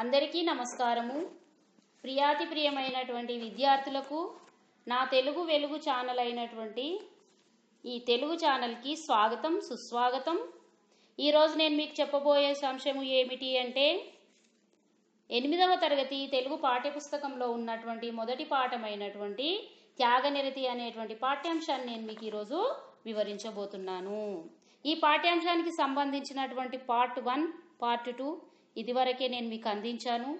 అందరికీ నమస్కారము. ప్రియాతి ప్రియమైనటువంటి విద్యార్థులకు నా తెలుగు వెలుగు ఛానల్ అయినటువంటి ఈ తెలుగు ఛానల్కి స్వాగతం సుస్వాగతం. ఈరోజు నేను మీకు చెప్పబోయే అంశము ఏమిటి అంటే ఎనిమిదవ తరగతి తెలుగు పాఠ్యపుస్తకంలో ఉన్నటువంటి మొదటి పాఠమైనటువంటి త్యాగనిరతి అనేటువంటి పాఠ్యాంశాన్ని నేను మీకు ఈరోజు వివరించబోతున్నాను. ఈ పాఠ్యాంశానికి సంబంధించినటువంటి పార్ట్ వన్ పార్ట్ టూ ఇదివరకే నేను మీకు అందించాను.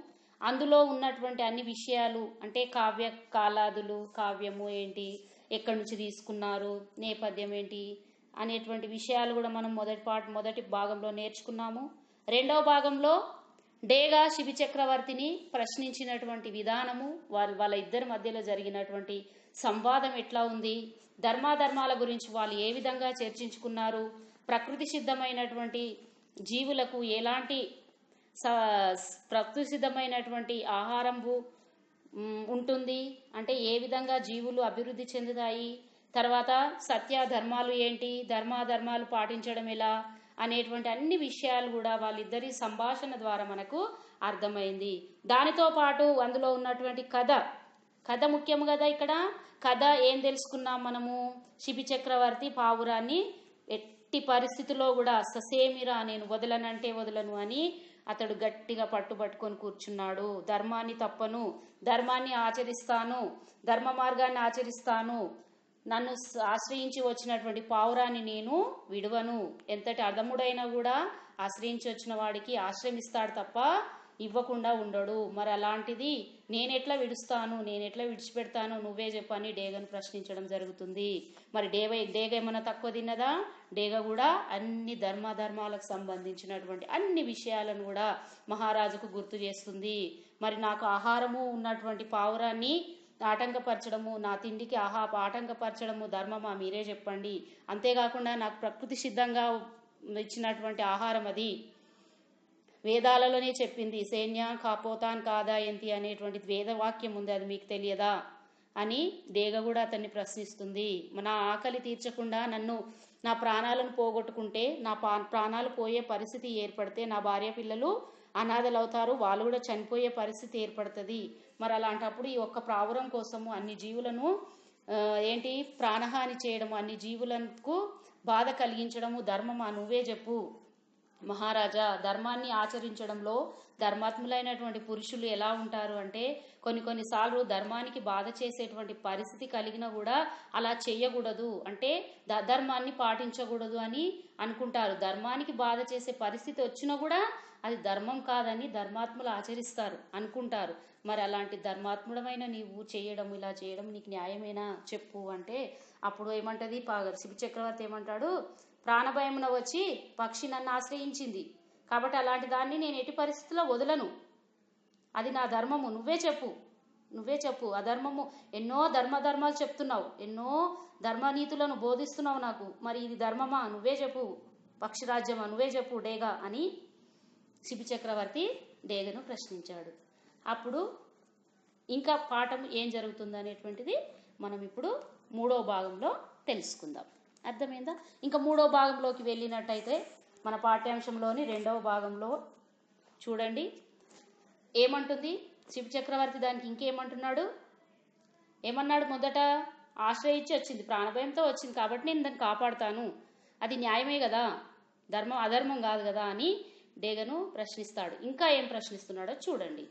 అందులో ఉన్నటువంటి అన్ని విషయాలు అంటే కావ్య కాలాదులు కావ్యము ఏంటి ఎక్కడి నుంచి తీసుకున్నారు నేపథ్యం ఏంటి అనేటువంటి విషయాలు కూడా మనం మొదటి పాట మొదటి భాగంలో నేర్చుకున్నాము. రెండవ భాగంలో డేగా శిబి చక్రవర్తిని ప్రశ్నించినటువంటి విధానము వాళ్ళ వాళ్ళ ఇద్దరి మధ్యలో జరిగినటువంటి సంవాదం ఎట్లా ఉంది ధర్మాధర్మాల గురించి వాళ్ళు ఏ విధంగా చర్చించుకున్నారు ప్రకృతి సిద్ధమైనటువంటి జీవులకు ఎలాంటి స- ప్రకృతి సిద్ధమైనటువంటి ఉంటుంది. అంటే ఏ విధంగా జీవులు అభివృద్ధి చెందుతాయి? తర్వాత సత్య ధర్మాలు ఏంటి? ధర్మాధర్మాలు పాటించడం ఎలా? అనేటువంటి అన్ని విషయాలు కూడా వాళ్ళిద్దరి సంభాషణ ద్వారా మనకు అర్థమైంది. దానితో పాటు అందులో ఉన్నటువంటి కథ. కథ ముఖ్యం కదా ఇక్కడ? కథ ఏం తెలుసుకున్నాం మనము? శిబి చక్రవర్తి పావురాన్ని ఎట్టి పరిస్థితిలో కూడా ససేమిరా నేను వదలనంటే వదలను అని అతడు గట్టిగా పట్టుబట్టుకొని కూర్చున్నాడు. ధర్మాన్ని తప్పను. ధర్మాన్ని ఆచరిస్తాను. ధర్మ మార్గాన్ని ఆచరిస్తాను. నన్ను ఆశ్రయించి వచ్చినటువంటి పావురాన్ని నేను విడవను. ఎంతటి అధముడైనా కూడా ఆశ్రయించి వచ్చిన వాడికి ఆశ్రమిస్తాడు తప్ప ఇవ్వకుండా ఉండడు. మరి అలాంటిది నేనెట్లా విడుస్తాను? నేనెట్లా విడిచిపెడతాను? నువ్వే చెప్పని డేగను ప్రశ్నించడం జరుగుతుంది. మరి డేగ డేగ ఏమైనా తక్కువ తిన్నదా? డేగ కూడా అన్ని ధర్మాధర్మాలకు సంబంధించినటువంటి అన్ని విషయాలను కూడా మహారాజుకు గుర్తు చేస్తుంది. మరి నాకు ఆహారము ఉన్నటువంటి పావురాన్ని ఆటంకపరచడము నా తిండికి ఆహా ఆటంకపరచడము ధర్మమా? మీరే చెప్పండి. అంతేకాకుండా నాకు ప్రకృతి సిద్ధంగా ఇచ్చినటువంటి ఆహారం అది. వేదాలలోనే చెప్పింది సైన్య కాపోతాన్ కాదాయంతి అనేటువంటి వేదవాక్యం ఉంది అది మీకు తెలియదా? అని దేగ కూడా అతన్ని ప్రశ్నిస్తుంది. నా ఆకలి తీర్చకుండా నన్ను నా ప్రాణాలను పోగొట్టుకుంటే నా పా- ప్రాణాలు పోయే పరిస్థితి ఏర్పడితే నా భార్య పిల్లలు అనాథలు అవుతారు వాళ్ళు కూడా చనిపోయే పరిస్థితి ఏర్పడుతుంది. మరి అలాంటప్పుడు ఈ ఒక్క ప్రావురం కోసము అన్ని జీవులను ఏంటి? ప్రాణహాని చేయడము అన్ని జీవులకు బాధ కలిగించడము ధర్మమా? నువ్వే చెప్పు. మహారాజా ధర్మాన్ని ఆచరించడంలో ధర్మాత్ములైనటువంటి పురుషులు ఎలా ఉంటారు అంటే కొన్ని కొన్నిసార్లు ధర్మానికి బాధ చేసేటువంటి పరిస్థితి కలిగినా కూడా అలా చేయకూడదు. అంటే ధర్మాన్ని పాటించకూడదు అని అనుకుంటారు. ధర్మానికి బాధ చేసే పరిస్థితి వచ్చినా కూడా అది ధర్మం కాదని ధర్మాత్ములు ఆచరిస్తారు అనుకుంటారు. మరి అలాంటి ధర్మాత్ముడమైన నీవు చేయడం ఇలా చేయడం నీకు న్యాయమేనా? చెప్పు అంటే అప్పుడు ఏమంటది? పా- శివ చక్రవర్తి ఏమంటాడు? ప్రాణభయమున వచ్చి పక్షి నన్ను ఆశ్రయించింది. కాబట్టి అలాంటి దాన్ని నేను ఎట్టి పరిస్థితుల్లో వదలను. అది నా ధర్మము. నువ్వే చెప్పు. నువ్వే చెప్పు. అధర్మము ఎన్నో ధర్మధర్మాలు చెప్తున్నావు. ఎన్నో ధర్మనీతులను బోధిస్తున్నావు నాకు. మరి ఇది ధర్మమా? నువ్వే చెప్పు. పక్షిరాజ్యమా? నువ్వే చెప్పు. డేగా అని శిబి చక్రవర్తి డేగను ప్రశ్నించాడు. అప్పుడు ఇంకా పాఠం ఏం జరుగుతుంది అనేటువంటిది మనం ఇప్పుడు మూడో భాగంలో తెలుసుకుందాం. అర్థమైందా? ఇంకా మూడో భాగంలోకి వెళ్ళినట్టయితే మన పాఠ్యాంశంలోని రెండవ భాగంలో చూడండి. ఏమంటుంది? శివ చక్రవర్తి దానికి ఇంకేమంటున్నాడు? ఏమన్నాడు మొదట? ఆశ్రయించి వచ్చింది ప్రాణభయంతో వచ్చింది కాబట్టి నేను దాన్ని కాపాడుతాను. అది న్యాయమే కదా? ధర్మం అధర్మం కాదు కదా అని డేగను ప్రశ్నిస్తాడు. ఇంకా ఏం ప్రశ్నిస్తున్నాడో చూడండి.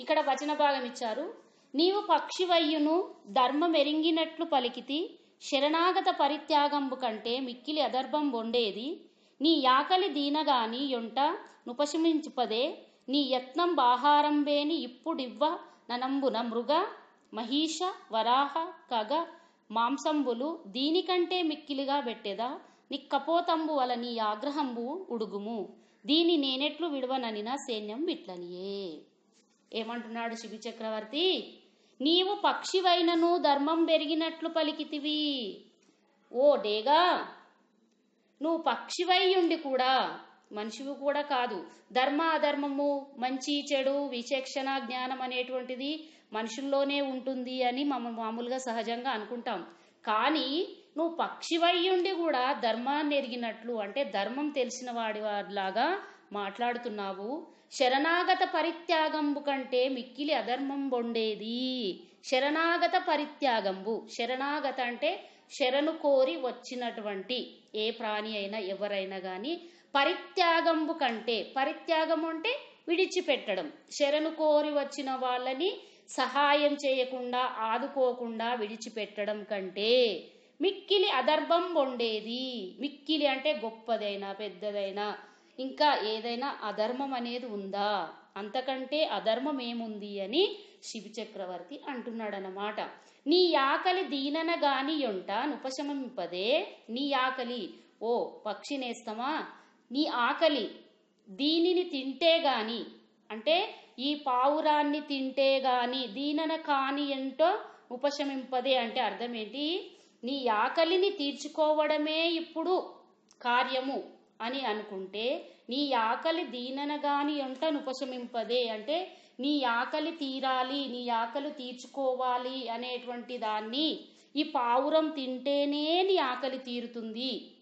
ఇక్కడ వచన భాగం ఇచ్చారు నీవు పక్షివయ్యును ధర్మం ఎరింగినట్లు పలికితి శరణాగత పరిత్యాగంబు కంటే మిక్కిలి అదర్భం వండేది నీ యాకలి దీనగాని యొంట నుపశమించుపదే నీ యత్నం బాహారంబేని ఇప్పుడివ్వ ననంబున మృగ మహిష వరాహ కగ మాంసంబులు దీనికంటే మిక్కిలిగా పెట్టెదా నీ కపోతంబు వల నీ ఆగ్రహంబు ఉడుగుము. దీని నేనెట్లు విడవననిన సైన్యం విట్లనియే. ఏమంటున్నాడు శిబి చక్రవర్తి నీవు పక్షివైనను ధర్మం పెరిగినట్లు పలికితివి. ఓ డేగా నువ్వు పక్షివై ఉండి కూడా మనిషివి కూడా కాదు. ధర్మ అధర్మము మంచి చెడు విచక్షణ జ్ఞానం అనేటువంటిది మనుషుల్లోనే ఉంటుంది అని మనం మామూలుగా సహజంగా అనుకుంటాం. కానీ నువ్వు పక్షివై ఉండి కూడా ధర్మాన్ని ఎరిగినట్లు అంటే ధర్మం తెలిసిన వాడి లాగా మాట్లాడుతున్నావు? శరణాగత పరిత్యాగంబు కంటే మిక్కిలి అధర్మం బొండేది. శరణాగత పరిత్యాగంబు శరణాగత అంటే శరణు కోరి వచ్చినటువంటి ఏ ప్రాణి అయినా ఎవరైనా కానీ పరిత్యాగంబు కంటే పరిత్యాగం అంటే విడిచిపెట్టడం. శరణు కోరి వచ్చిన వాళ్ళని సహాయం చేయకుండా ఆదుకోకుండా విడిచిపెట్టడం కంటే మిక్కిలి అదర్భం వండేది మిక్కిలి అంటే గొప్పదైనా పెద్దదైనా ఇంకా ఏదైనా అధర్మం అనేది ఉందా? అంతకంటే అధర్మం ఏముంది అని శివ చక్రవర్తి అంటున్నాడనమాట నీ ఆకలి దీనన గాని యొంట నుపశమింపదే నీ ఆకలి ఓ పక్షి నేస్తమా నీ ఆకలి దీనిని తింటే గాని అంటే ఈ పావురాన్ని తింటే గాని దీనన కాని ఏంటో ఉపశమింపదే అంటే అర్థం ఏంటి? నీ ఆకలిని తీర్చుకోవడమే ఇప్పుడు కార్యము. అని అనుకుంటే నీ ఆకలి దీననగాని అంట ఉపశమింపదే. అంటే నీ ఆకలి తీరాలి నీ ఆకలి తీర్చుకోవాలి అనేటువంటి దాన్ని ఈ పావురం తింటేనే నీ ఆకలి తీరుతుంది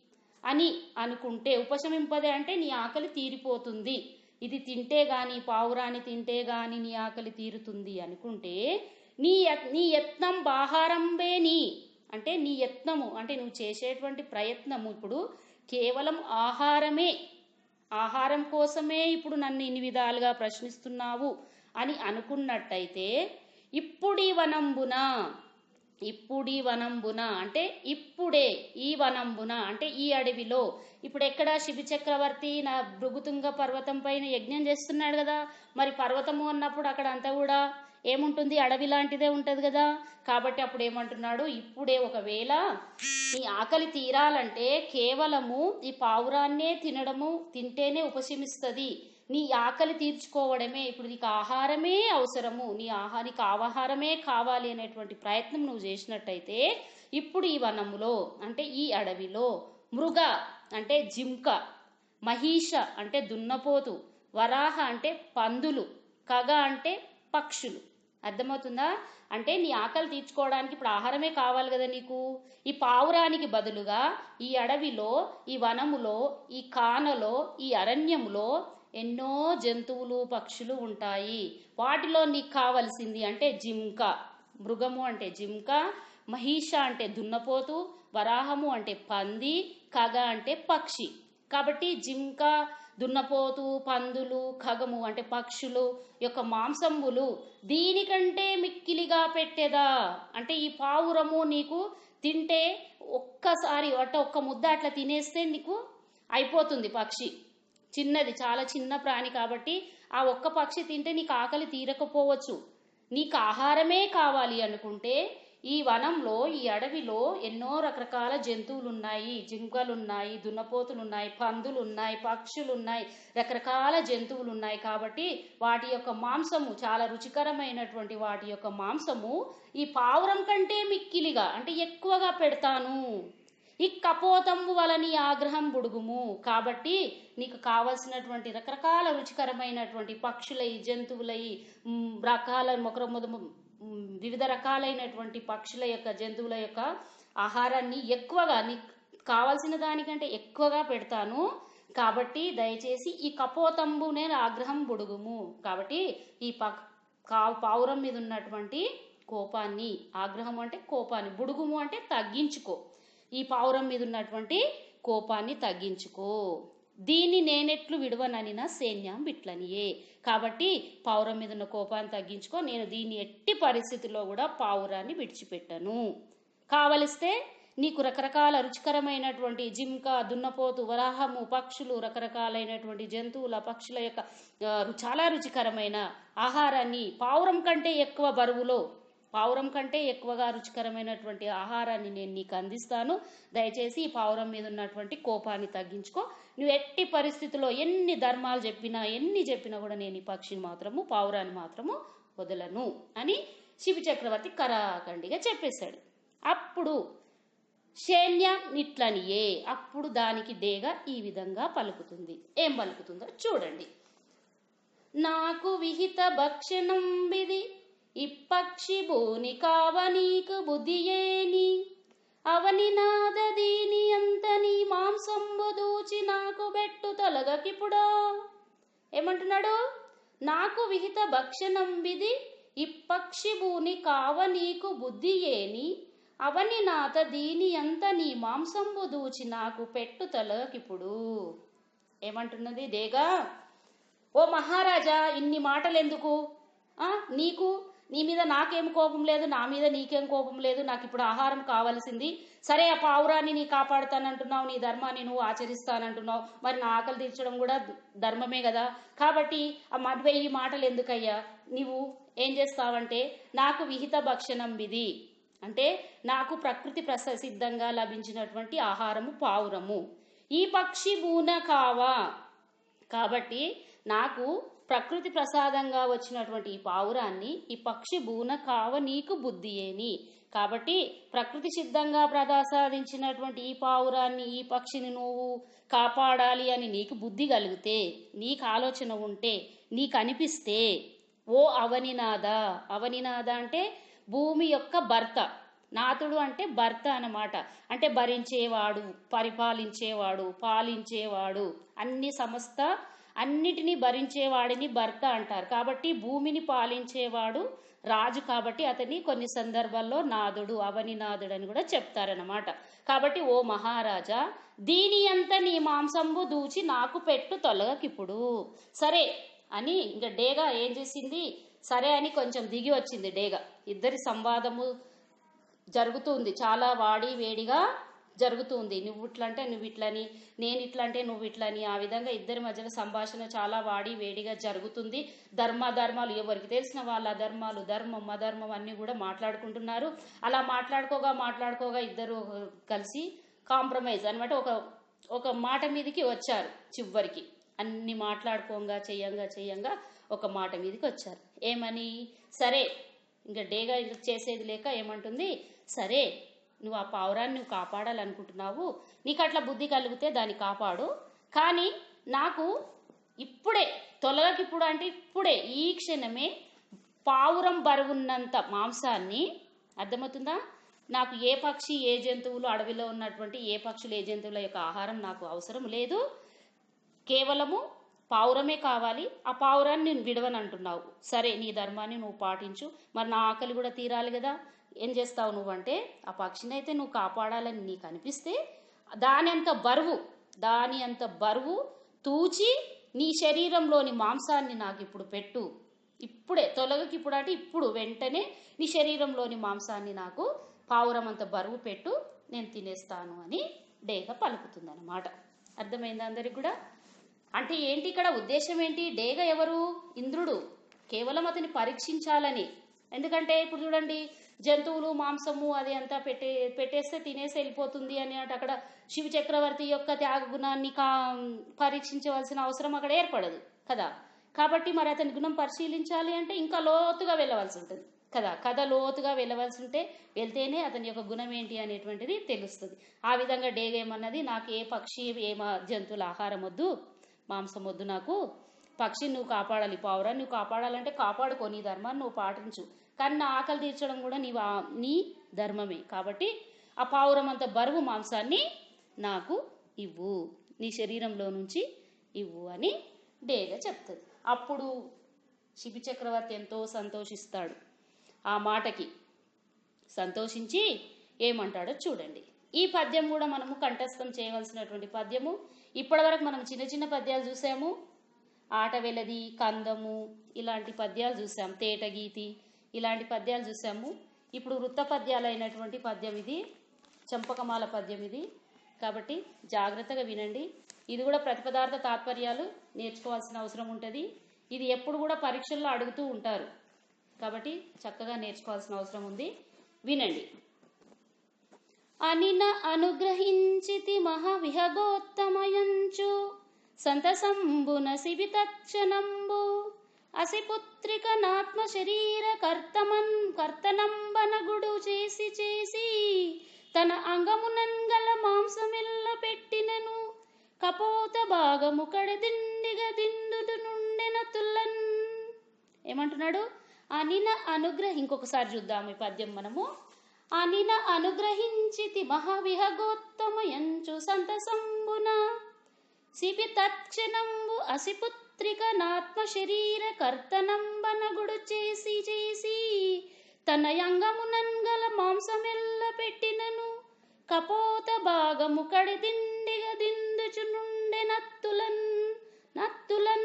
అని అనుకుంటే ఉపశమింపదే అంటే నీ ఆకలి తీరిపోతుంది. ఇది తింటే గాని పావురాన్ని తింటే గాని నీ ఆకలి తీరుతుంది అనుకుంటే నీ యత్- నీ యత్నం బాహారంబే నీ. అంటే నీ యత్నము అంటే నువ్వు చేసేటువంటి ప్రయత్నము ఇప్పుడు కేవలం ఆహారమే. ఆహారం కోసమే ఇప్పుడు నన్ను ఇన్ని విధాలుగా ప్రశ్నిస్తున్నావు అని అనుకున్నట్టయితే ఇప్పుడీ వనంబున ఇప్పుడీ వనంబున అంటే ఇప్పుడే ఈ వనంబున అంటే ఈ అడవిలో ఇప్పుడు ఎక్కడ శిబి చక్రవర్తి నా భృగుతుంగ పర్వతం పైన యజ్ఞం చేస్తున్నాడు కదా మరి పర్వతము అన్నప్పుడు అక్కడ అంతా కూడా ఏముంటుంది? అడవి లాంటిదే ఉంటుంది కదా. కాబట్టి అప్పుడు ఏమంటున్నాడు? ఇప్పుడే ఒకవేళ నీ ఆకలి తీరాలంటే కేవలము ఈ పావురాన్నే తినడము తింటేనే ఉపశమిస్తుంది. నీ ఆకలి తీర్చుకోవడమే ఇప్పుడు నీకు ఆహారమే అవసరము. నీ ఆహా నీకు ఆహారమే కావాలి అనేటువంటి ప్రయత్నం నువ్వు చేసినట్టయితే ఇప్పుడు ఈ వనములో అంటే ఈ అడవిలో మృగ అంటే జింక మహిష అంటే దున్నపోతు వరాహ అంటే పందులు కగ అంటే పక్షులు అర్థమవుతుందా? అంటే నీ ఆకలి తీర్చుకోవడానికి ఇప్పుడు ఆహారమే కావాలి కదా నీకు? ఈ పావురానికి బదులుగా ఈ అడవిలో ఈ వనములో ఈ కానలో ఈ అరణ్యములో ఎన్నో జంతువులు పక్షులు ఉంటాయి. వాటిలో నీకు కావలసింది అంటే జింక. మృగము అంటే జింక మహిష అంటే దున్నపోతు వరాహము అంటే పంది కగ అంటే పక్షి. కాబట్టి జింక దున్నపోతు పందులు ఖగము అంటే పక్షులు యొక్క మాంసంబులు దీనికంటే మిక్కిలిగా పెట్టేదా? అంటే ఈ పావురము నీకు తింటే ఒక్కసారి అంటే ఒక్క ముద్ద అట్లా తినేస్తే నీకు అయిపోతుంది పక్షి. చిన్నది చాలా చిన్న ప్రాణి కాబట్టి ఆ ఒక్క పక్షి తింటే నీకు ఆకలి తీరకపోవచ్చు. నీకు ఆహారమే కావాలి అనుకుంటే ఈ వనంలో ఈ అడవిలో ఎన్నో రకరకాల జంతువులు ఉన్నాయి జింకలు ఉన్నాయి దున్నపోతులు ఉన్నాయి పందులు ఉన్నాయి పక్షులు ఉన్నాయి రకరకాల జంతువులు ఉన్నాయి కాబట్టి వాటి యొక్క మాంసము చాలా రుచికరమైనటువంటి వాటి యొక్క మాంసము ఈ పావురం కంటే మిక్కిలిగా అంటే ఎక్కువగా పెడతాను. ఈ కపోతంబు వలని ఆగ్రహం బుడుగుము. కాబట్టి నీకు కావలసినటువంటి రకరకాల రుచికరమైనటువంటి పక్షులై జంతువులై రకాల మొకర వివిధ రకాలైనటువంటి పక్షుల యొక్క జంతువుల యొక్క ఆహారాన్ని ఎక్కువగా నీకు కావలసిన దానికంటే ఎక్కువగా పెడతాను. కాబట్టి దయచేసి ఈ కపోతంబునే ఆగ్రహం బుడుగుము కాబట్టి ఈ పక్ కా పావురం మీద ఉన్నటువంటి కోపాన్ని ఆగ్రహం అంటే కోపాన్ని బుడుగుము అంటే తగ్గించుకో. ఈ పావురం మీద ఉన్నటువంటి కోపాన్ని తగ్గించుకో. దీన్ని నేనెట్లు విడవననిన సైన్యం బిట్లనియే. కాబట్టి పావురం మీద ఉన్న కోపాన్ని తగ్గించుకో నేను దీన్ని ఎట్టి పరిస్థితుల్లో కూడా పావురాన్ని విడిచిపెట్టను. కావలిస్తే నీకు రకరకాల రుచికరమైనటువంటి జింక దున్నపోతు వరాహము పక్షులు రకరకాలైనటువంటి జంతువుల పక్షుల యొక్క చాలా రుచికరమైన ఆహారాన్ని పావురం కంటే ఎక్కువ బరువులో పావురం కంటే ఎక్కువగా రుచికరమైనటువంటి ఆహారాన్ని నేను నీకు అందిస్తాను. దయచేసి ఈ పావురం మీద ఉన్నటువంటి కోపాన్ని తగ్గించుకో. నువ్వు ఎట్టి పరిస్థితుల్లో ఎన్ని ధర్మాలు చెప్పినా ఎన్ని చెప్పినా కూడా నేను ఈ పక్షిని మాత్రము పావురాన్ని మాత్రము వదలను అని శివ చక్రవర్తి కరాఖండిగా చెప్పేశాడు. అప్పుడు సైన్యం నిట్లనియే అప్పుడు దానికి డేగ ఈ విధంగా పలుకుతుంది. ఏం పలుకుతుందో చూడండి. నాకు విహిత భక్షణం విధి ఇప్పక్షి భూని కావ నీకు బుద్ధియేని. అవని నాదదీని అంత నీ మాంసంబు దూచి నాకు బెట్టు ఏమంటున్నాడు? నాకు విహిత భక్షణంబిది ఇప్పక్షి భూని కావ నీకు బుద్ధి ఏని అవని నాత దీని అంత నీ మాంసంబు దూచి నాకు పెట్టు తలకిప్పుడు ఏమంటున్నది? దేగా? ఓ మహారాజా ఇన్ని మాటలు ఎందుకు నీకు నీ మీద నాకేం కోపం లేదు నా మీద నీకేం కోపం లేదు నాకు ఇప్పుడు ఆహారం కావాల్సింది. సరే ఆ పావురాన్ని నీ కాపాడుతానంటున్నావు నీ ధర్మాన్ని నువ్వు ఆచరిస్తానంటున్నావు. మరి నా ఆకలి తీర్చడం కూడా ధర్మమే కదా. కాబట్టి ఆ మధ్య ఈ మాటలు ఎందుకయ్యా? నువ్వు ఏం చేస్తావంటే నాకు విహిత భక్షణం విధి. అంటే నాకు ప్రకృతి ప్రసిద్ధంగా లభించినటువంటి ఆహారము పావురము. ఈ పక్షి బూన కావా? కాబట్టి నాకు ప్రకృతి ప్రసాదంగా వచ్చినటువంటి ఈ పావురాన్ని ఈ పక్షి బూన కావ నీకు బుద్ధి ఏని కాబట్టి ప్రకృతి సిద్ధంగా ప్రసాదించినటువంటి ఈ పావురాన్ని ఈ పక్షిని నువ్వు కాపాడాలి అని నీకు బుద్ధి కలిగితే నీకు ఆలోచన ఉంటే నీకు అనిపిస్తే ఓ అవనినాద. అవనినాద అంటే భూమి యొక్క భర్త. నాథుడు అంటే భర్త అన్నమాట. అంటే భరించేవాడు పరిపాలించేవాడు పాలించేవాడు. అన్ని సమస్త అన్నిటినీ భరించేవాడిని భర్త అంటారు. కాబట్టి భూమిని పాలించేవాడు రాజు కాబట్టి అతని కొన్ని సందర్భాల్లో నాదుడు అవనినాథుడు అని కూడా చెప్తారనమాట కాబట్టి ఓ మహారాజా దీని అంత నీ మాంసంబు దూచి నాకు పెట్టు తొలగకిప్పుడు. సరే అని ఇంకా డేగా ఏం చేసింది? సరే అని కొంచెం దిగి వచ్చింది డేగా. ఇద్దరి సంవాదము జరుగుతుంది చాలా వాడి వేడిగా జరుగుతుంది. నువ్వు ఇట్లా అంటే నువ్వు ఇట్లని నేను ఇట్లా అంటే నువ్వు ఇట్లని ఆ విధంగా ఇద్దరి మధ్యలో సంభాషణ చాలా వాడి వేడిగా జరుగుతుంది. ధర్మ ధర్మాలు ఎవరికి తెలిసిన వాళ్ళ ధర్మాలు ధర్మం అధర్మం అన్ని కూడా మాట్లాడుకుంటున్నారు. అలా మాట్లాడుకోగా మాట్లాడుకోగా ఇద్దరు కలిసి కాంప్రమైజ్ అనమాట. ఒక ఒక మాట మీదకి వచ్చారు చివరికి. అన్ని మాట్లాడుకోగా చెయ్యంగా చెయ్యంగా ఒక మాట మీదకి వచ్చారు. ఏమని? సరే ఇంకా డేగా చేసేది లేక ఏమంటుంది? సరే నువ్వు ఆ పావురాన్ని నువ్వు కాపాడాలనుకుంటున్నావు. నీకు అట్లా బుద్ధి కలిగితే దాన్ని కాపాడు. కానీ నాకు ఇప్పుడే తొలగకిప్పుడు అంటే ఇప్పుడే ఈ క్షణమే పావురం బరువున్నంత మాంసాన్ని అర్థమవుతుందా? నాకు ఏ పక్షి ఏ జంతువులు అడవిలో ఉన్నటువంటి ఏ పక్షులు ఏ జంతువుల యొక్క ఆహారం నాకు అవసరం లేదు. కేవలము పావురమే కావాలి. ఆ పావురాన్ని నేను విడవనంటున్నావు. సరే నీ ధర్మాన్ని నువ్వు పాటించు. మరి నా ఆకలి కూడా తీరాలి కదా. ఏం చేస్తావు నువ్వంటే ఆ పక్షిని అయితే నువ్వు కాపాడాలని నీకు అనిపిస్తే దాని అంత బరువు దాని అంత బరువు తూచి నీ శరీరంలోని మాంసాన్ని నాకు ఇప్పుడు పెట్టు. ఇప్పుడే తొలగకి ఇప్పుడు అంటే ఇప్పుడు వెంటనే నీ శరీరంలోని మాంసాన్ని నాకు పావురం అంత బరువు పెట్టు నేను తినేస్తాను అని డేగ పలుకుతుందన్నమాట. అర్థమైందా అందరికి కూడా? అంటే ఏంటి ఇక్కడ ఉద్దేశం ఏంటి? డేగ ఎవరు? ఇంద్రుడు. కేవలం అతని పరీక్షించాలని. ఎందుకంటే ఇప్పుడు చూడండి జంతువులు మాంసము అది అంతా పెట్టే పెట్టేస్తే తినేసి వెళ్ళిపోతుంది అని అంటే అక్కడ శివ చక్రవర్తి యొక్క త్యాగ గుణాన్ని కా పరీక్షించవలసిన అవసరం అక్కడ ఏర్పడదు. కదా? కాబట్టి మరి అతని గుణం పరిశీలించాలి అంటే ఇంకా లోతుగా వెళ్ళవలసి ఉంటుంది. కదా? కథ లోతుగా వెళ్ళవలసి ఉంటే వెళ్తేనే అతని యొక్క గుణం ఏంటి అనేటువంటిది తెలుస్తుంది. ఆ విధంగా డేగేమన్నది నాకు ఏ పక్షి ఏ జంతువుల ఆహారం వద్దు మాంసం వద్దు నాకు. పక్షిని నువ్వు కాపాడాలి పావురాన్ని నువ్వు కాపాడాలంటే కాపాడుకో నీ ధర్మాన్ని నువ్వు పాటించు. కానీ నా ఆకలి తీర్చడం కూడా నీ నీ ధర్మమే. కాబట్టి ఆ పావురం అంత బరువు మాంసాన్ని నాకు ఇవ్వు. నీ శరీరంలో నుంచి ఇవ్వు అని డేగ చెప్తుంది. అప్పుడు శిబి చక్రవర్తి ఎంతో సంతోషిస్తాడు. ఆ మాటకి సంతోషించి ఏమంటాడో చూడండి. ఈ పద్యం కూడా మనము కంఠస్థం చేయవలసినటువంటి పద్యము. ఇప్పటివరకు మనం చిన్న చిన్న పద్యాలు చూసాము. ఆట వెలది కందము ఇలాంటి పద్యాలు చూసాం. తేటగీతి ఇలాంటి పద్యాలు చూసాము. ఇప్పుడు వృత్త పద్యాలు అయినటువంటి పద్యం ఇది చంపకమాల పద్యం ఇది. కాబట్టి జాగ్రత్తగా వినండి. ఇది కూడా ప్రతిపదార్థ తాత్పర్యాలు నేర్చుకోవాల్సిన అవసరం ఉంటుంది. ఇది ఎప్పుడు కూడా పరీక్షల్లో అడుగుతూ ఉంటారు. కాబట్టి చక్కగా నేర్చుకోవాల్సిన అవసరం ఉంది. వినండి. అనిన అనుగ్రహించితి మహావిహగోత్తమయంచు సంతసంబున శిబితక్షణంబు అసిపుత్రికనాత్మ శరీర కర్తమన్ కర్తనంబనగుడు చేసి చేసి తన అంగమునంగల మాంసమెల్ల పెట్టినను. కపోత భాగము కడదిండిగా దిండుడు నుండెన తుల్లన్. ఏమంటున్నాడు? అనిన అనుగ్రహ ఇంకొకసారి చూద్దాము ఈ పద్యం మనము. అనిన అనుగ్రహించితి మహావిహగోత్తమయంచు సంతసంబున. సిపి తత్క్షణంబు అసిపుత్ర పుత్రిక నాత్మ శరీర కర్తనంబనగుడు చేసి చేసి తన యంగమునంగల మాంసమెల్ల పెట్టినను. కపోత భాగము కడిదిండిగ దిందుచునుండె నత్తులన్ నత్తులన్.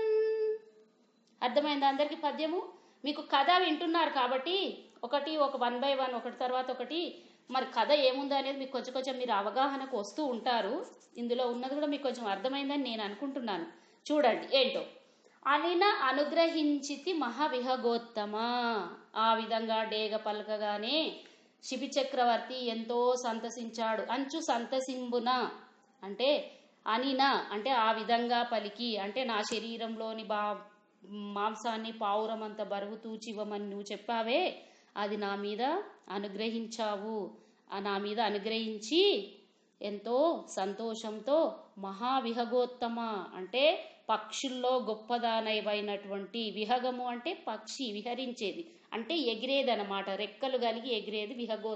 అర్థమైంది అందరికి పద్యము? మీకు కథ వింటున్నారు కాబట్టి ఒకటి ఒక వన్ బై వన్ ఒకటి తర్వాత ఒకటి. మరి కథ ఏముందో అనేది మీకు కొంచెం కొంచెం మీరు అవగాహనకు వస్తూ ఉంటారు. ఇందులో ఉన్నది కూడా మీకు కొంచెం అర్థమైందని నేను అనుకుంటున్నాను. చూడండి ఏంటో? అనిన అనుగ్రహించితి మహావిహగోత్తమ. ఆ విధంగా డేగ పలకగానే శిబి చక్రవర్తి ఎంతో సంతసించాడు. అంచు సంతసింబున అంటే అనిన అంటే ఆ విధంగా పలికి అంటే నా శరీరంలోని బా మాంసాన్ని పావురమంత బరువు తూచివ్వమని నువ్వు చెప్పావే అది నా మీద అనుగ్రహించావు. నా మీద అనుగ్రహించి ఎంతో సంతోషంతో మహావిహగోత్తమ అంటే పక్షుల్లో గొప్పదానైవైనటువంటి విహగము అంటే పక్షి విహరించేది. అంటే ఎగిరేది అనమాట రెక్కలు కలిగి ఎగిరేది విహగో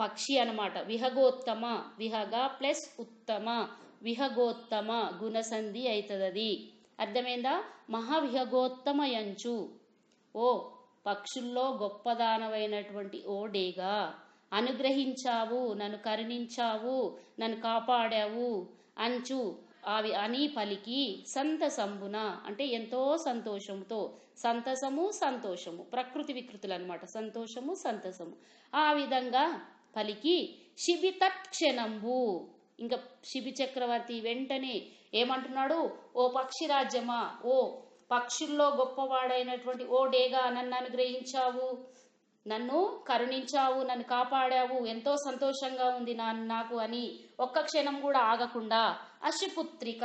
పక్షి అనమాట. విహగోత్తమ విహగ ప్లస్ ఉత్తమ విహగోత్తమ గుణసంధి అవుతుంది అది అర్థమైందా? మహావిహగోత్తమ యంచు. ఓ పక్షుల్లో గొప్పదానమైనటువంటి ఓ డేగా. అనుగ్రహించావు నన్ను కరుణించావు నన్ను కాపాడావు అంచు. అవి అని పలికి సంతసంబున అంటే ఎంతో సంతోషముతో సంతసము సంతోషము ప్రకృతి వికృతులు అనమాట సంతోషము సంతసము. ఆ విధంగా పలికి శిబి తత్క్షణంబు ఇంకా శిబి చక్రవర్తి వెంటనే ఏమంటున్నాడు? ఓ పక్షి రాజ్యమా ఓ పక్షుల్లో గొప్పవాడైనటువంటి ఓ డేగా నన్ను అనుగ్రహించావు. నన్ను కరుణించావు నన్ను కాపాడావు ఎంతో సంతోషంగా ఉంది నా నాకు అని ఒక్క క్షణం కూడా ఆగకుండా అశిపుత్రిక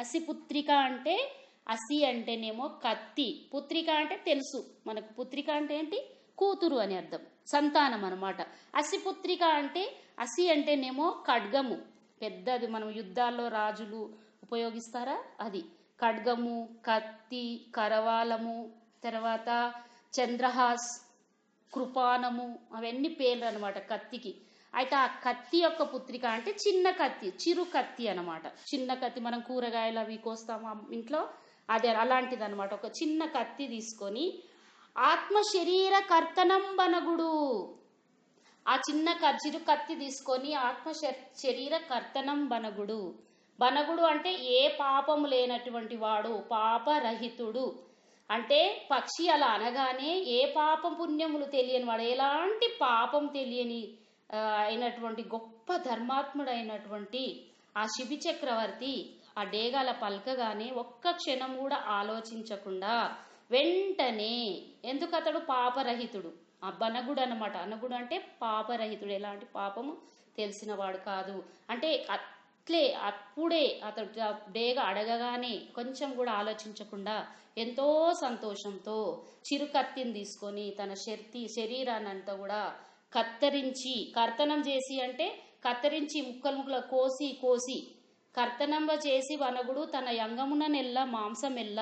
అసిపుత్రిక అంటే అసి అంటేనేమో కత్తి. పుత్రిక అంటే తెలుసు. మనకు పుత్రిక అంటే ఏంటి? కూతురు అని అర్థం. సంతానం అనమాట అసిపుత్రిక అంటే అసి అంటేనేమో ఖడ్గము. పెద్దది మనం యుద్ధాల్లో రాజులు ఉపయోగిస్తారా? అది. ఖడ్గము కత్తి కరవాలము తర్వాత చంద్రహాస్ కృపానము అవన్నీ పేర్లు అనమాట కత్తికి. అయితే ఆ కత్తి యొక్క పుత్రిక అంటే చిన్న కత్తి చిరు కత్తి అనమాట చిన్న కత్తి మనం కూరగాయలు అవి కోస్తాము ఇంట్లో అదే అలాంటిది అనమాట ఒక చిన్న కత్తి తీసుకొని ఆత్మ శరీర కర్తనం బనగుడు ఆ చిన్న చిరు కత్తి తీసుకొని ఆత్మ శరీర కర్తనం బనగుడు బనగుడు అంటే ఏ పాపము లేనటువంటి వాడు పాపరహితుడు. అంటే పక్షి అలా అనగానే ఏ పాపం పుణ్యములు తెలియని వాడు ఎలాంటి పాపం తెలియని అయినటువంటి గొప్ప ధర్మాత్ముడైనటువంటి ఆ శిబి చక్రవర్తి ఆ డేగాల పలకగానే ఒక్క క్షణం కూడా ఆలోచించకుండా వెంటనే ఎందుకు అతడు పాపరహితుడు? ఆ అనమాట అనగుడు అంటే పాపరహితుడు. ఎలాంటి పాపము తెలిసినవాడు కాదు. అంటే అట్లే అప్పుడే అతడు డేగా అడగగానే కొంచెం కూడా ఆలోచించకుండా ఎంతో సంతోషంతో చిరుకత్తిని తీసుకొని తన శక్తి శరీరాన్ని అంతా కూడా కత్తరించి కర్తనం చేసి అంటే కత్తిరించి ముక్కలు ముక్కలు కోసి కోసి కర్తనంబ చేసి వనగుడు తన యంగముననెల్ల మాంసమెల్ల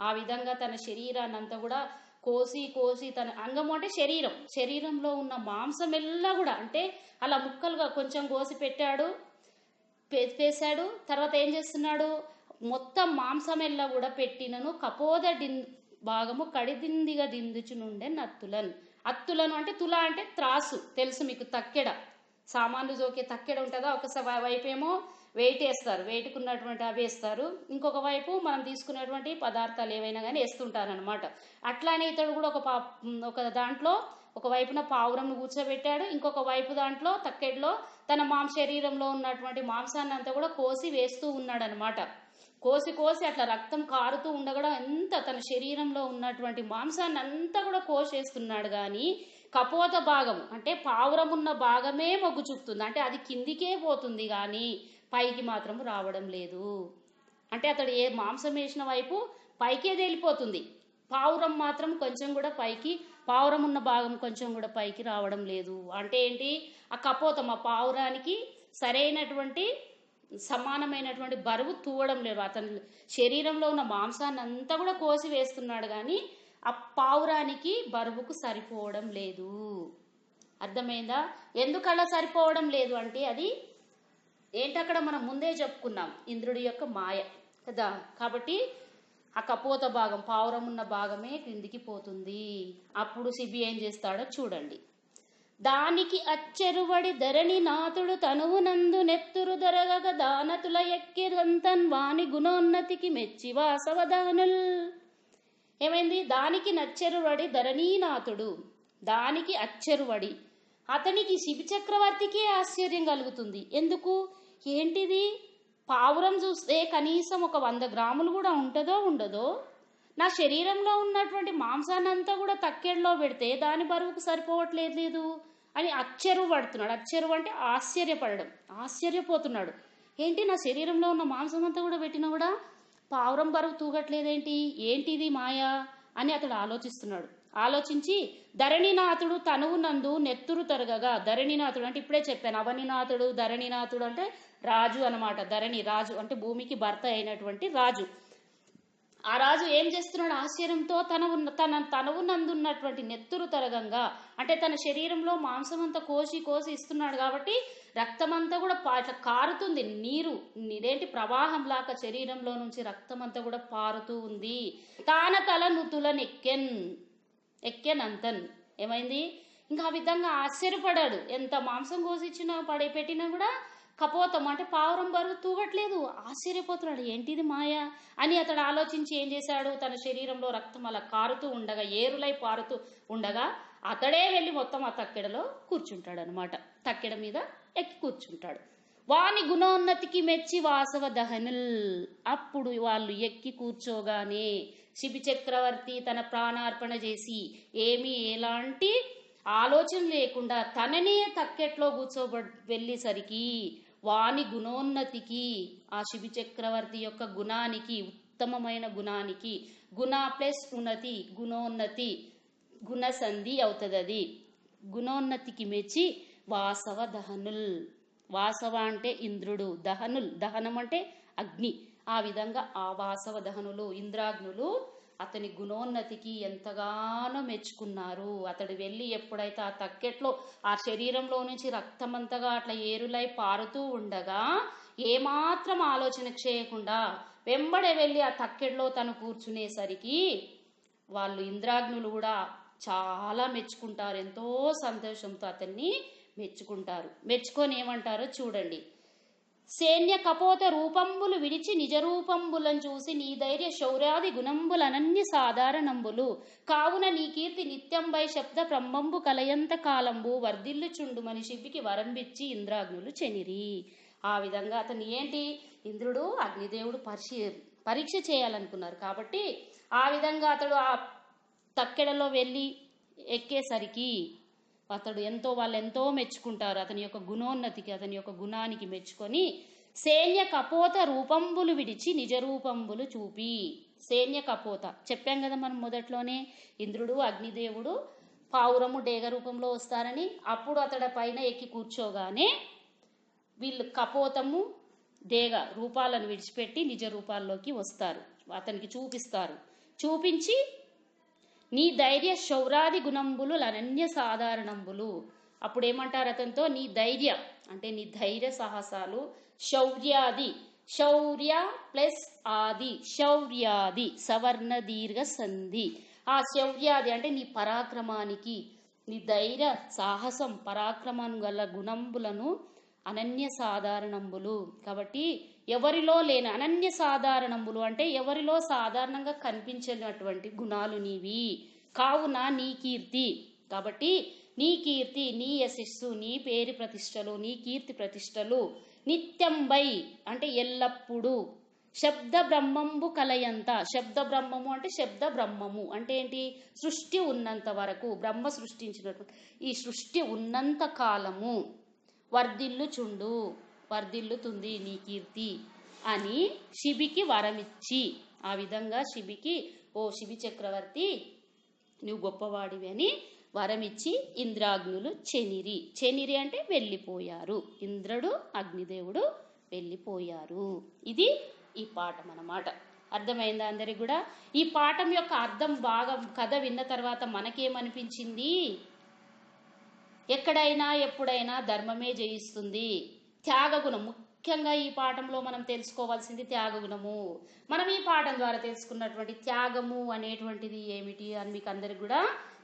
ఆ విధంగా తన శరీరాన్ని అంతా కూడా కోసి కోసి తన అంగము అంటే శరీరం. శరీరంలో ఉన్న మాంసం ఎల్లా కూడా అంటే అలా ముక్కలుగా కొంచెం కోసి పెట్టాడు. వేసాడు తర్వాత ఏం చేస్తున్నాడు? మొత్తం మాంసమెల్లా కూడా పెట్టినను కపోద డిన్ భాగము కడిదిందిగా దిందుచునుండే నత్తులన్. అత్తులను అంటే తుల అంటే త్రాసు తెలుసు మీకు తక్కెడ. సామాన్లు జోకే తక్కెడ ఉంటుందా? ఒక వైపు వైపేమో వెయిట్ వేస్తారు వెయిట్కి ఉన్నటువంటి అవి వేస్తారు. ఇంకొక వైపు మనం తీసుకున్నటువంటి పదార్థాలు ఏవైనా కానీ వేస్తుంటారనమాట అట్లానే ఇతడు కూడా ఒక పా ఒక దాంట్లో ఒక వైపున పావురంను కూర్చోబెట్టాడు ఇంకొక వైపు దాంట్లో తక్కెడలో తన మాంస శరీరంలో ఉన్నటువంటి మాంసాన్ని అంతా కూడా కోసి వేస్తూ ఉన్నాడనమాట. కోసి కోసి అట్లా రక్తం కారుతూ ఉండగా ఎంత తన శరీరంలో ఉన్నటువంటి మాంసాన్ని అంతా కూడా కోసేస్తున్నాడు కానీ కపోత భాగం అంటే పావురం ఉన్న భాగమే మొగ్గు చూపుతుంది. అంటే అది కిందికే పోతుంది కానీ పైకి మాత్రం రావడం లేదు. అంటే అతడు ఏ మాంసం వేసిన వైపు పైకే తేలిపోతుంది. పావురం మాత్రం కొంచెం కూడా పైకి పావురం ఉన్న భాగం కొంచెం కూడా పైకి రావడం లేదు. అంటే ఏంటి? ఆ కపోతం ఆ పావురానికి సరైనటువంటి సమానమైనటువంటి బరువు తూవడం లేదు. అతని శరీరంలో ఉన్న మాంసాన్ని అంతా కూడా కోసి వేస్తున్నాడు కానీ ఆ పావురానికి బరువుకు సరిపోవడం లేదు. అర్థమైందా? ఎందుకలా సరిపోవడం లేదు అంటే అది ఏంటక్కడ మనం ముందే చెప్పుకున్నాం. ఇంద్రుడి యొక్క మాయ కదా? కాబట్టి ఆ కపోత భాగం పావురం ఉన్న భాగమే క్రిందికి పోతుంది. అప్పుడు శిబి ఏం చేస్తాడో చూడండి. దానికి అచ్చెరువడి ధరణి నాతుడు తనువు నందు నెత్తురు దొరగగ దానతుల ఎక్కిరంతన్ వాని గుణోన్నతికి మెచ్చి వాసవదానుల్. ఏమైంది? దానికి నచ్చెరువడి ధరణీనాథుడు దానికి అచ్చెరువడి. అతనికి శిబి చక్రవర్తికే ఆశ్చర్యం కలుగుతుంది. ఎందుకు? ఏంటిది? పావురం చూస్తే కనీసం ఒక వంద గ్రాములు కూడా ఉంటుందో ఉండదో నా శరీరంలో ఉన్నటువంటి మాంసాన్ని అంతా కూడా తక్కెడలో పెడితే దాని బరువుకు సరిపోవట్లేదు లేదు అని అచ్చెరువు పడుతున్నాడు అచ్చెరువు అంటే ఆశ్చర్యపడడం ఆశ్చర్యపోతున్నాడు. ఏంటి నా శరీరంలో ఉన్న మాంసం అంతా కూడా పెట్టినా కూడా పావురం బరువు తూగట్లేదేంటి? ఏంటిది మాయా? అని అతడు ఆలోచిస్తున్నాడు. ఆలోచించి ధరణినాథుడు తనువునందు నెత్తురు తరగగా. ధరణినాథుడు అంటే ఇప్పుడే చెప్పాను అవనినాథుడు ధరణినాథుడు అంటే రాజు అనమాట ధరణి రాజు అంటే భూమికి భర్త అయినటువంటి రాజు. ఆ రాజు ఏం చేస్తున్నాడు? ఆశ్చర్యంతో తన ఉన్న తన తనవునందున్నటువంటి నెత్తురు తరగంగా అంటే తన శరీరంలో మాంసం అంతా కోసి కోసి ఇస్తున్నాడు కాబట్టి రక్తమంతా కూడా పా- ఇట్లా కారుతుంది. నీరు ఇదేంటి ప్రవాహం లాగా శరీరంలో నుంచి రక్తం అంతా కూడా పారుతూ ఉంది. తాన తల నుతుల నెక్కెన్. ఎక్కేనంతన్. ఏమైంది? ఇంకా ఆ విధంగా ఆశ్చర్యపడాడు. ఎంత మాంసం కోసిచ్చినా పడే పెట్టినా కూడా కపోతం. అంటే పావురం బరువు తూగట్లేదు. ఆశ్చర్యపోతున్నాడు. ఏంటిది మాయ? అని అతడు ఆలోచించి ఏం చేశాడు? తన శరీరంలో రక్తం అలా కారుతూ ఉండగా ఏరులై పారుతూ ఉండగా అతడే వెళ్ళి మొత్తం ఆ తక్కెడలో కూర్చుంటాడు అనమాట తక్కెడ మీద ఎక్కి కూర్చుంటాడు. వాని గుణోన్నతికి మెచ్చి వాసవ దహనుల్. అప్పుడు వాళ్ళు ఎక్కి కూర్చోగానే శిబి చక్రవర్తి తన ప్రాణార్పణ చేసి ఏమీ ఎలాంటి ఆలోచన లేకుండా తననే తక్కెట్లో కూర్చోబ వెళ్ళేసరికి వాని గుణోన్నతికి ఆ శిబి చక్రవర్తి యొక్క గుణానికి ఉత్తమమైన గుణానికి గుణ ప్లస్ ఉన్నతి గుణోన్నతి గుణసంధి అవుతుంది అది గుణోన్నతికి మెచ్చి వాసవ దహనుల్. వాసవ అంటే ఇంద్రుడు దహనుల్ దహనం అంటే అగ్ని. ఆ విధంగా ఆ వాసవ దహనులు ఇంద్రాగ్నులు అతని గుణోన్నతికి ఎంతగానో మెచ్చుకున్నారు. అతడు వెళ్ళి ఎప్పుడైతే ఆ తక్కెట్లో ఆ శరీరంలో నుంచి రక్తమంతగా అట్లా ఏరులై పారుతూ ఉండగా ఏమాత్రం ఆలోచన చేయకుండా వెంబడే వెళ్ళి ఆ తక్కెట్లో తను కూర్చునేసరికి వాళ్ళు ఇంద్రాగ్నులు కూడా చాలా మెచ్చుకుంటారు. ఎంతో సంతోషంతో అతన్ని మెచ్చుకుంటారు. మెచ్చుకొని ఏమంటారో చూడండి. సేన్య కపోత రూపంబులు విడిచి నిజరూపంబులను చూసి నీ ధైర్య శౌర్యాది గుణంబులు అనన్య సాధారణంబులు. కావున నీ కీర్తి నిత్యంబై శబ్ద బ్రహ్మంబు కలయంత కాలంబు వర్ధిల్లు చుండు మనిషికి వరంబిచ్చి ఇంద్రాగ్నులు చెనిరి. ఆ విధంగా అతను ఏంటి? ఇంద్రుడు అగ్నిదేవుడు పరిశీ పరీక్ష చేయాలనుకున్నారు. కాబట్టి ఆ విధంగా అతడు ఆ తక్కెడలో వెళ్ళి ఎక్కేసరికి అతడు ఎంతో వాళ్ళు ఎంతో మెచ్చుకుంటారు. అతని యొక్క గుణోన్నతికి అతని యొక్క గుణానికి మెచ్చుకొని సేన్య కపోత రూపంబులు విడిచి నిజ రూపంబులు చూపి. సేన్య కపోత. చెప్పాం కదా మనం మొదట్లోనే ఇంద్రుడు అగ్నిదేవుడు పావురము డేగ రూపంలో వస్తారని. అప్పుడు అతడి పైన ఎక్కి కూర్చోగానే వీళ్ళు కపోతము డేగ రూపాలను విడిచిపెట్టి నిజ రూపాల్లోకి వస్తారు. అతనికి చూపిస్తారు. చూపించి నీ ధైర్య శౌరాది గుణంబులు అనన్య సాధారణంబులు. అప్పుడు ఏమంటారు అతనితో? నీ ధైర్య అంటే నీ ధైర్య సాహసాలు. శౌర్యాది శౌర్య ప్లస్ ఆది శౌర్యాది సవర్ణ దీర్ఘ సంధి. ఆ శౌర్యాది అంటే నీ పరాక్రమానికి నీ ధైర్య సాహసం పరాక్రమం గల గుణంబులను అనన్య సాధారణంబులు. కాబట్టి ఎవరిలో లేని అనన్య సాధారణములు అంటే ఎవరిలో సాధారణంగా కనిపించినటువంటి గుణాలు నీవి. కావున నీ కీర్తి. కాబట్టి నీ కీర్తి నీ యశస్సు నీ పేరు ప్రతిష్టలు నీ కీర్తి ప్రతిష్టలు నిత్యంబై అంటే ఎల్లప్పుడూ. శబ్ద బ్రహ్మంబు కలయంత. శబ్ద బ్రహ్మము అంటే శబ్ద బ్రహ్మము. అంటే ఏంటి? సృష్టి ఉన్నంత వరకు బ్రహ్మ సృష్టించినటువంటి ఈ సృష్టి ఉన్నంత కాలము. వర్ధిల్లు చుండు వర్ధిల్లుతుంది నీ కీర్తి అని శిబికి వరమిచ్చి ఆ విధంగా శిబికి ఓ శిబి చక్రవర్తి నువ్వు గొప్పవాడివి అని వరమిచ్చి ఇంద్రాగ్నులు చెనిరి. చెనిరి అంటే వెళ్ళిపోయారు. ఇంద్రుడు అగ్నిదేవుడు వెళ్ళిపోయారు. ఇది ఈ పాఠం అన్నమాట. అర్థమైందా అందరికి కూడా? ఈ పాఠం యొక్క అర్థం బాగా కథ విన్న తర్వాత మనకేమనిపించింది? ఎక్కడైనా ఎప్పుడైనా ధర్మమే జయిస్తుంది. త్యాగగుణం ముఖ్యంగా ఈ పాఠంలో మనం తెలుసుకోవాల్సింది త్యాగగుణము. మనం ఈ పాఠం ద్వారా తెలుసుకున్నటువంటి త్యాగము అనేటువంటిది ఏమిటి అని మీకు అందరికి కూడా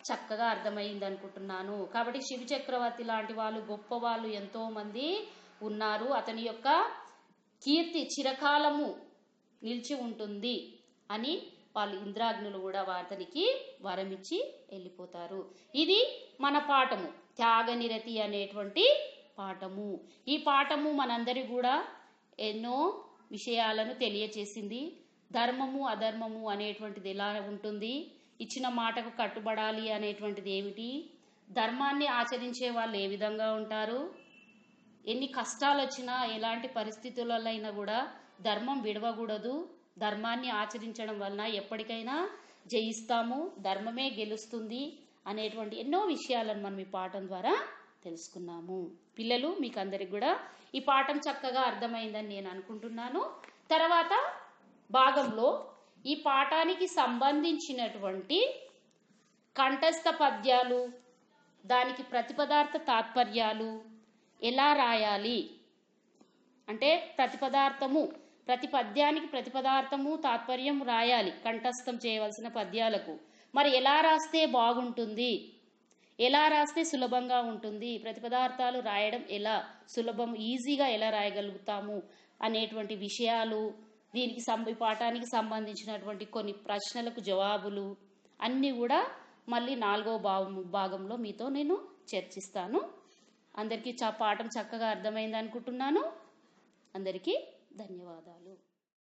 చక్కగా అర్థమైంది అనుకుంటున్నాను. కాబట్టి శివ చక్రవర్తి లాంటి వాళ్ళు గొప్ప వాళ్ళు ఎంతో మంది ఉన్నారు. అతని యొక్క కీర్తి చిరకాలము నిలిచి ఉంటుంది అని వాళ్ళు ఇంద్రాగ్నులు కూడా అతనికి వరమిచ్చి వెళ్ళిపోతారు. ఇది మన పాఠము. త్యాగనిరతి అనేటువంటి పాఠము. ఈ పాఠము మనందరి కూడా ఎన్నో విషయాలను తెలియచేసింది. ధర్మము అధర్మము అనేటువంటిది ఎలా ఉంటుంది? ఇచ్చిన మాటకు కట్టుబడాలి అనేటువంటిది ఏమిటి? ధర్మాన్ని ఆచరించే వాళ్ళు ఏ విధంగా ఉంటారు? ఎన్ని కష్టాలు వచ్చినా ఎలాంటి పరిస్థితులలో అయినా కూడా ధర్మం విడవకూడదు. ధర్మాన్ని ఆచరించడం వలన ఎప్పటికైనా జయిస్తాము ధర్మమే గెలుస్తుంది అనేటువంటి ఎన్నో విషయాలను మనం ఈ పాఠం ద్వారా తెలుసుకున్నాము. పిల్లలు మీకు అందరికి కూడా ఈ పాఠం చక్కగా అర్థమైందని నేను అనుకుంటున్నాను. తర్వాత భాగంలో ఈ పాఠానికి సంబంధించినటువంటి కంఠస్థ పద్యాలు దానికి ప్రతిపదార్థ తాత్పర్యాలు ఎలా రాయాలి? అంటే ప్రతిపదార్థము ప్రతి పద్యానికి ప్రతిపదార్థము తాత్పర్యం రాయాలి కంఠస్థం చేయవలసిన పద్యాలకు. మరి ఎలా రాస్తే బాగుంటుంది? ఎలా రాస్తే సులభంగా ఉంటుంది? ప్రతిపదార్థాలు రాయడం ఎలా? సులభం ఈజీగా ఎలా రాయగలుగుతాము? అనేటువంటి విషయాలు దీనికి ఈ పాఠానికి సంబంధించినటువంటి కొన్ని ప్రశ్నలకు జవాబులు అన్నీ కూడా మళ్ళీ నాలుగో భాగం భాగంలో మీతో నేను చర్చిస్తాను. అందరికీ చ పాఠం చక్కగా అర్థమైంది అనుకుంటున్నాను అందరికీ ధన్యవాదాలు.